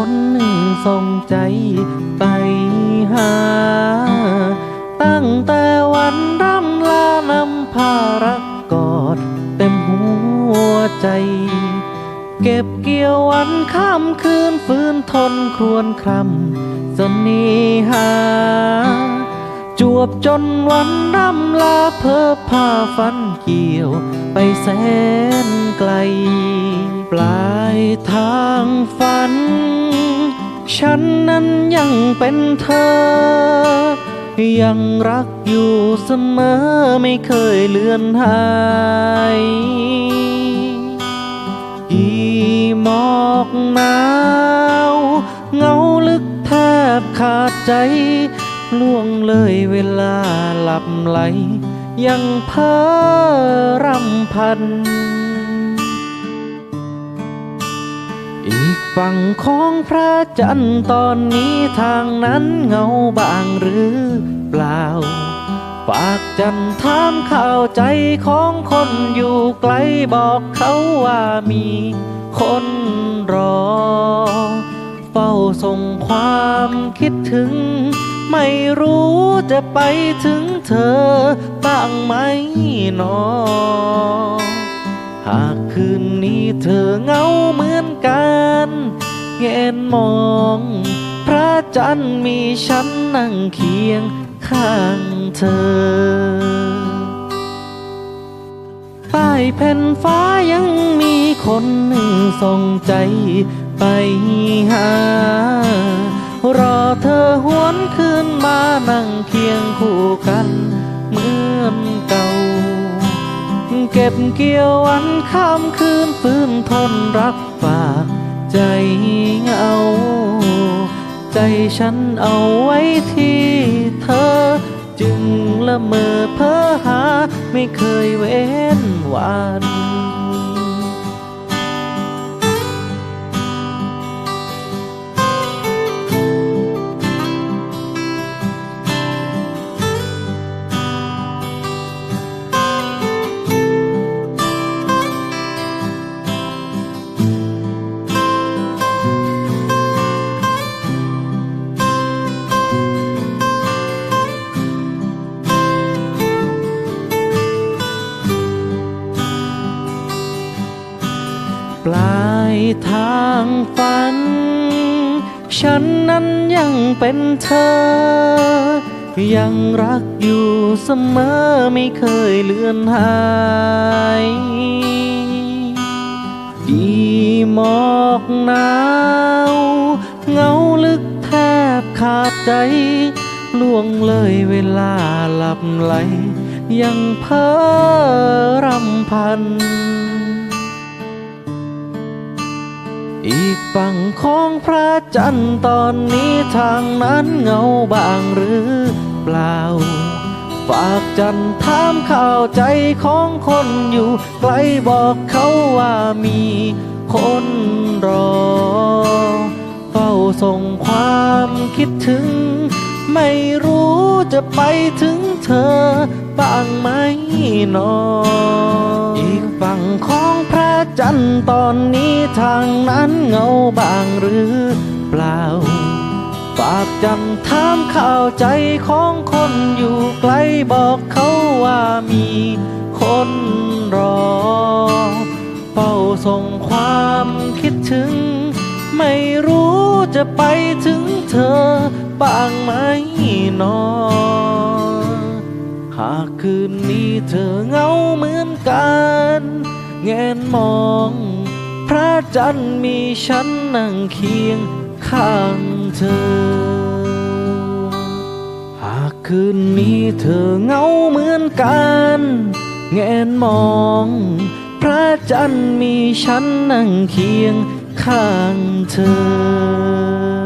คนหนึ่งส่งใจไปหา ตั้งแต่วันร่ำลานำพารักกอดเต็มหัวใจ เก็บเกี่ยววันข้ามคืนฟื้นทนครวนครำสน่หา จวบจนวันร่ำลาเพ้อผ้าฟันเกี่ยวไปแสนไกล ปลายทางฝัน ฉันนั้นยังเป็นเธอ ยังรักอยู่เสมอไม่เคยเลือนหายอีหมอกหนาวเงาลึกแทบขาดใจ ล่วงเลยเวลาหลับไหล ยังเพ้อรำพัน ฝั่งของพระจันทร์ตอนนี้ทางนั้นเงาบางหรือเปล่าฝากจันทร์ถามข่าวใจของคนอยู่ไกลบอกเขาว่ามีคนรอ เฝ้าส่งความคิดถึง ไม่รู้จะไปถึงเธอบ้างไหมนอ หากคืนนี้เธอเหงาเหมือนกัน เงนมอง พระจันทร์มีฉันนั่งเคียงข้างเธอใต้แผ่นฟ้ายังมีคนหนึ่งส่งใจไปหา รอเธอหวนคืนมานั่งเคียงคู่กันเหมือนเก่า เก็บเกี่ยววันข้ามคืนฟื้นทนรักฝาก ใจฉันเอาไว้ที่เธอ จึงละเมอเพ้อหา ไม่เคยเว้นวัน ปลายทางฝัน ฉันนั้นยังเป็นเธอ ยังรักอยู่เสมอไม่เคยเลือนหายอีหมอกหนาวเงาลึกแทบขาดใจ ล่วงเลยเวลาหลับไหล ยังเพ้อรำพัน อีกฝั่งของพระจันทร์ตอนนี้ทางนั้นเงาบางหรือเปล่า ฝากจันทร์ถามข่าวใจของคนอยู่ไกลบอกเขาว่ามีคนรอ เฝ้าส่งความคิดถึง ไม่รู้จะไปถึงเธอบ้างไหมนออีก ฝั่งของพระจันทร์ตอนนี้ทางนั้นเงาบางหรือเปล่า ฝากจันทร์ถามข่าวใจของคนอยู่ไกลบอกเขาว่ามีคนรอ เฝ้าส่งความคิดถึง ไม่รู้จะไปถึงเธอบ้างไหมนอ หากคืนนี้เธอเหงาเหมือนกัน แงนมอง พระจันทร์มีฉันนั่งเคียงข้างเธอ หากคืนนี้เธอเหงาเหมือนกัน แงนมอง พระจันทร์มีฉันนั่งเคียงข้างเธอ